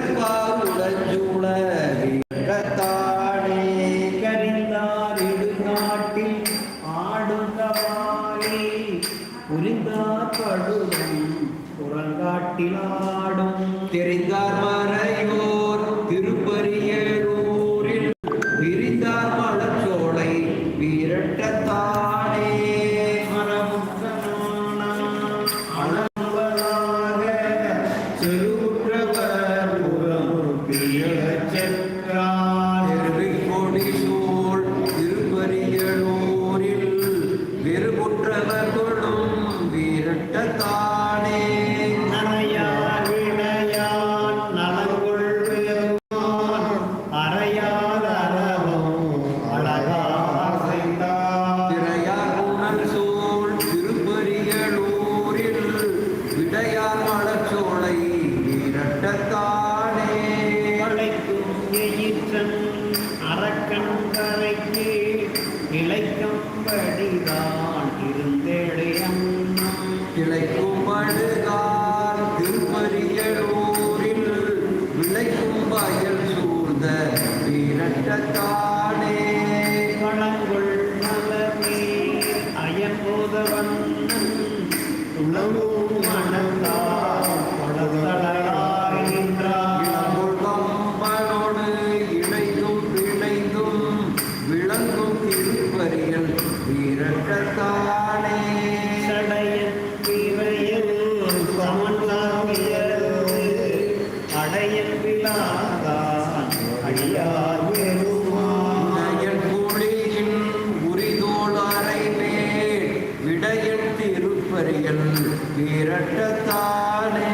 விடற்பால் தெரிந்தார் மறையோர் திருப்பரியலூரில் விரிந்தார் மலச்சோலை வீரட்டத்தானே சூழ் திருப்பரியலூரில் வெறுபுற்றவர் கொள்ளும் வீரட்டத்தானே அறையால் அறவும் அழகார் செய்தார். திரையார் உணர் சூழ் கரைக்கு இழைக்கும்படிதான் இருந்தேடையன்னம் கிளைக்கும் படுகார் திருப்பரியலூரில் விளைக்கும் வயல் சூழ்ந்த வீரட்டத்தானே. வளங்குள் நலமே உளவும் மணந்தார் கொடத்தலையாய் திருப்பரியல் வீரட்டத்தானே சடையன் பிறையில் சமன்லாமியது அடையன் விழாதான் அடியார் பெருமான் விடையன் புலியின் உரிதோள் அறைமேல் விடையன் திருப்பரியல் வீரட்டத்தானே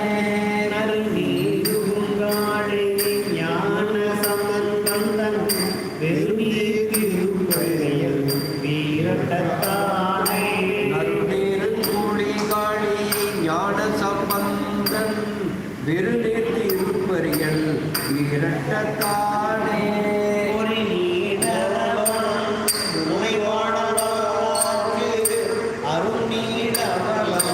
சம்பந்தன் வெறுநீர் திருப்பரியல் இரட்டத்தானே ஒரு நீடவளம் உமைவாடலாக்கு அருநீடவளம்